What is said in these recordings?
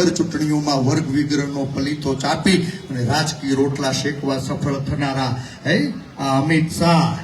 દર ચૂંટણીઓમાં વર્ગ વિગ્રહનો પલીતો ચાપી અને રાજકીય રોટલા શેકવા સફળ થનારા, હે? આ અમિત શાહ.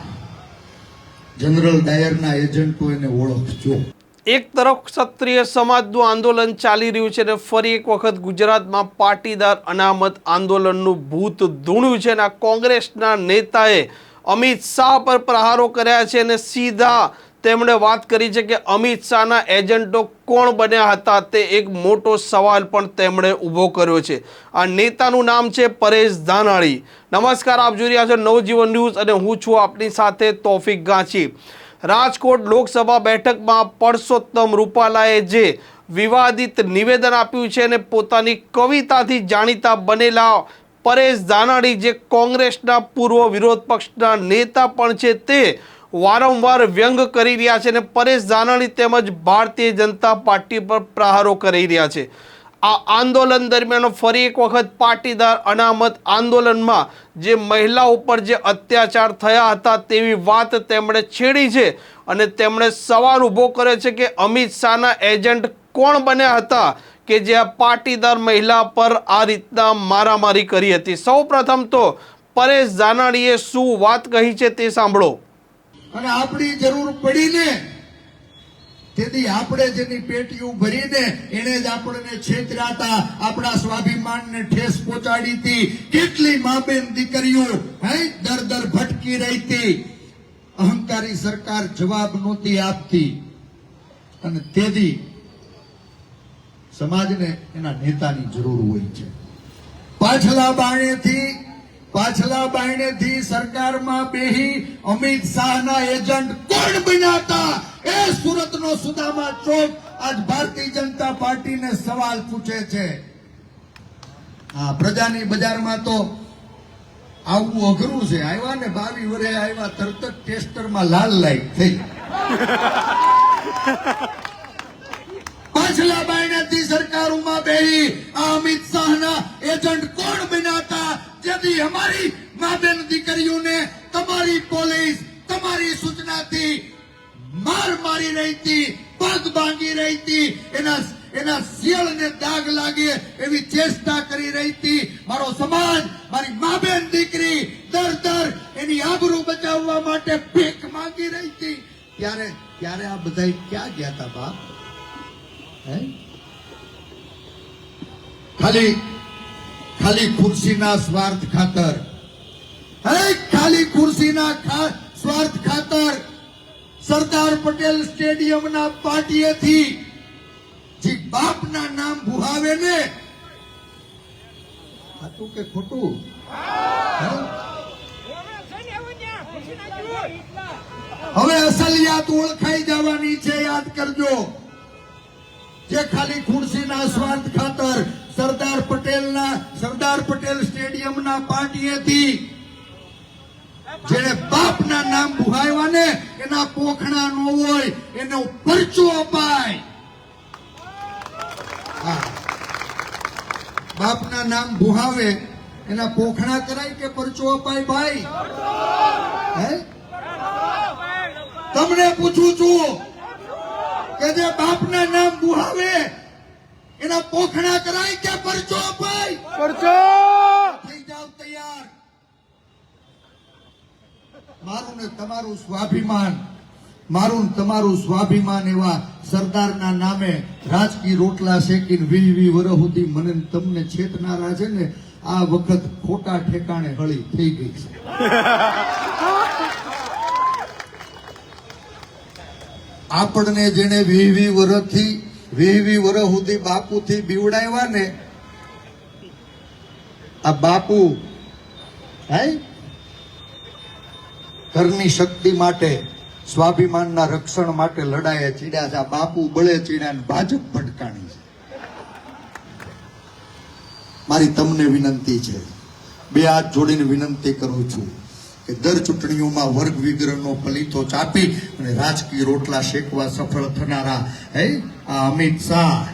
જનરલ ડાયરના એજન્ટો એને ઓળખજો. એક તરફ ક્ષત્રિય સમાજનું આંદોલન ચાલી રહ્યું છે અને ફરી એક વખત ગુજરાતમાં પાટીદાર અનામત આંદોલનનું ભૂત ધૂણ્યું છે અને કોંગ્રેસના નેતાએ અમિત શાહ પર પ્રહારો કર્યા છે અને સીધા તેમણે વાત કરી છે કે અમિત શાહના એજન્ટો કોણ બન્યા હતા તે એક મોટો સવાલ પણ તેમણે ઊભો કર્યો છે. આ નેતાનું નામ છે પરેશ ધાનાણી. નમસ્કાર, આપ જોઈ રહ્યા છો નવજીવન ન્યૂઝ અને હું છું આપની સાથે તોફિક ગાંચી. રાજકોટ લોકસભા બેઠકમાં પરસોત્તમ રૂપાલાએ જે વિવાદિત નિવેદન આપ્યું છે અને પોતાની કવિતાથી જાણીતા બનેલા પરેશ ધાનાણી જે કોંગ્રેસના પૂર્વ વિરોધ પક્ષના નેતા પણ છે તે વારંવાર વ્યંગ કરી રહ્યા છે અને પરેશ ધાનાણી તેમજ ભારતીય જનતા પાર્ટી પર પ્રહારો કરી રહ્યા છે. આ આંદોલન દરમિયાન ફરી એક વખત પાટીદાર અનામત આંદોલનમાં જે મહિલા ઉપર જે અત્યાચાર થયા હતા તેવી વાત તેમણે છેડી છે અને તેમણે સવાલ ઊભો કર્યો છે કે અમિત શાહના એજન્ટ કોણ બન્યા હતા કે જે આ પાટીદાર મહિલા પર આ રીતના મારામારી કરી હતી. સૌ પ્રથમ તો પરેશ જાનાણીએ શું વાત કહી છે તે સાંભળો. અને આપણી જરૂર પડીને, તેથી આપણે જેની પેટીઓ ભરીને એને જ આપણને છેતરાતા, આપણા સ્વાભિમાનને ઠેસ પહોંચાડી હતી. કેટલી માબેન દીકરીઓ, હે, દર દર ભટકી રહી હતી. અહંકારી સરકાર જવાબ નહોતી આપતી. અને તેથી સમાજને એના નેતાની જરૂર હોય છે. પાછલા બાણેથી પાછલા બાયણેથી સરકારમાં બેહી અમિત શાહના એજન્ટ કોણ બન્યા હતા એ સુરતનો સુદામા ચોક આજ ભારતીય જનતા પાર્ટીને સવાલ પૂછે છે. હા પ્રજાની બજારમાં તો આવવું અઘરું છે. આવ્યા ને બાવી વરે આવ્યા તરત જ ટેસ્ટરમાં લાલ લાઈટ થઈ. પાછલા સરકાર સરકારોમાં બેહી આ અમિત શાહના એજન્ટ કોણ બન્યા હતા જેથી અમારી માબેન દીકરીઓને તમારી પોલીસ, તમારી સૂચનાથી માર મારી રહી હતી પગ ભાંગી રહી હતી એના એના શિયળને દાગ લાગે એવી ચેષ્ટા કરી રહી હતી મારો સમાજ, મારી માબેન દીકરી દર દર એની આબરૂ બચાવવા માટે ભીખ માંગી રહી હતી ત્યારે ત્યારે આ બધા ક્યાં ગયા હતા બાપ? હે? ખાલી ખાલી ખુરશીના સ્વાર્થ ખાતર. ખાલી ખુરશીના સ્વાર્થ ખાતર. સરદાર પટેલ સ્ટેડિયમના પાટીએથી જે બાપના નામ ભુહાવે ને સાચું કે ખોટું? હવે હવે અસલિયાત ઓળખાઈ જવાની છે યાદ કરજો. જે ખાલી ખુરશીના સ્વાર્થ ખાતર સરદાર પટેલના સરદાર પટેલ સ્ટેડિયમના પાટીએથી જેને બાપના નામ બુહાવ્યા ને, એના પોખણા નો હોય, એનો પરચો અપાય. બાપના નામ બુહાવે, એના પોખણા કરાય કે પરચો અપાય ભાઈ? હે? તમને પૂછું છું કે જે બાપના નામ બુહાવે એના પોખણા કરાય કે પરચો અપાય થઈ જાવ તૈયાર. મારું ને તમારું સ્વાભિમાન મારું ને તમારું સ્વાભિમાન એવા સરદારના નામે રાજકીય રોટલા શેકીને વી વી વરહ સુધી મને તમને છેતનારા છે ને આ વખત ખોટા ઠેકાણે હળી થઈ ગઈ છે. આપણને જેને વી વી વરથી વી વી સુધી બાપુથી બીવડાવ્યા ને, આ બાપુ ઘરની શક્તિ માટે, સ્વાભિમાનના રક્ષણ માટે લડાયા ચીડ્યા છે. આ બાપુ બળે ચીડ્યા ને ભાજપ ભટકાણી છે. મારી તમને વિનંતી છે. બે હાથ જોડીને વિનંતી કરું છું. કે દર ચૂંટણીઓમાં વર્ગ વિગ્રહનો પલીતો ચાપી અને રાજકીય રોટલા શેકવા સફળ થનારા, હે? આ અમિત શાહ,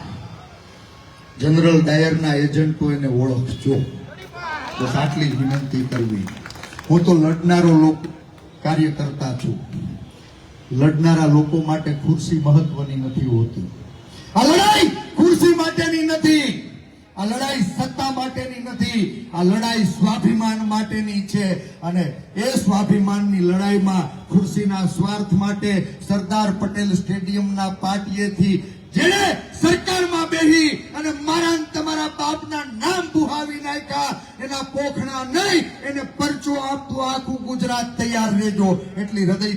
જનરલ ડાયરના એજન્ટો એને ઓળખજો. બસ આટલી જ વિનંતી કરવી. હું તો લડનારો લોક કાર્યકર્તા છું. લડનારા લોકો માટે ખુરશી મહત્વની નથી હોતી. આ લડાઈ ખુરશી માટેની નથી. આ લડાઈ નથી આ લડાઈ સ્વાભિમાન માટેની છે અને એ સ્વાભિમાનની લડાઈમાં ખુરશીના સ્વાર્થ માટે સરદાર પટેલ સ્ટેડિયમના પાટીએથી જેણે સરકારમાં બેહી અને મારા તમારા બાપના નામ બુહાવી નાખ્યા, એના પોખણા નહીં, એને પરચો આપતું આખું ગુજરાત તૈયાર રહેજો એટલી હૃદય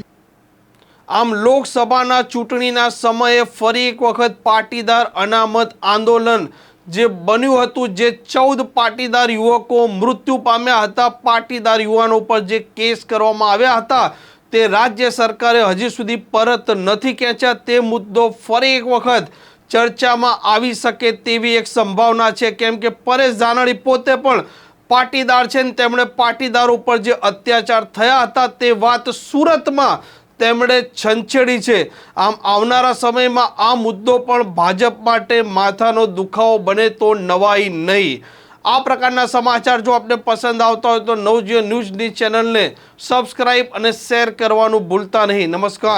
આમ લોકસભાના ચૂંટણીના સમયે ફરી એક વખત પાટીદાર અનામત આંદોલન જે બન્યું હતું જે ચૌદ પાટીદાર યુવકો મૃત્યુ પામ્યા હતા. પાટીદાર યુવાનો પર જે કેસ કરવામાં આવ્યા હતા તે રાજ્ય સરકારે હજી સુધી પરત નથી ખેંચ્યા. તે મુદ્દો ફરી એક વખત ચર્ચામાં આવી શકે તેવી એક સંભાવના છે. કેમ કે પરેશ ધાનાણી પોતે પણ પાટીદાર છે ને તેમણે પાટીદાર ઉપર જે અત્યાચાર થયા હતા તે વાત સુરતમાં તેમણે છંછેડી છે. આમ આવનારા સમયમાં આ મુદ્દો પણ ભાજપ માટે માથાનો દુખાવો બને તો નવાઈ નહીં. આ પ્રકારના સમાચાર જો આપને પસંદ આવતા હોય તો નવજીવન ન્યૂઝની ચેનલને સબસ્ક્રાઇબ અને શેર કરવાનું ભૂલતા નહીં. નમસ્કાર.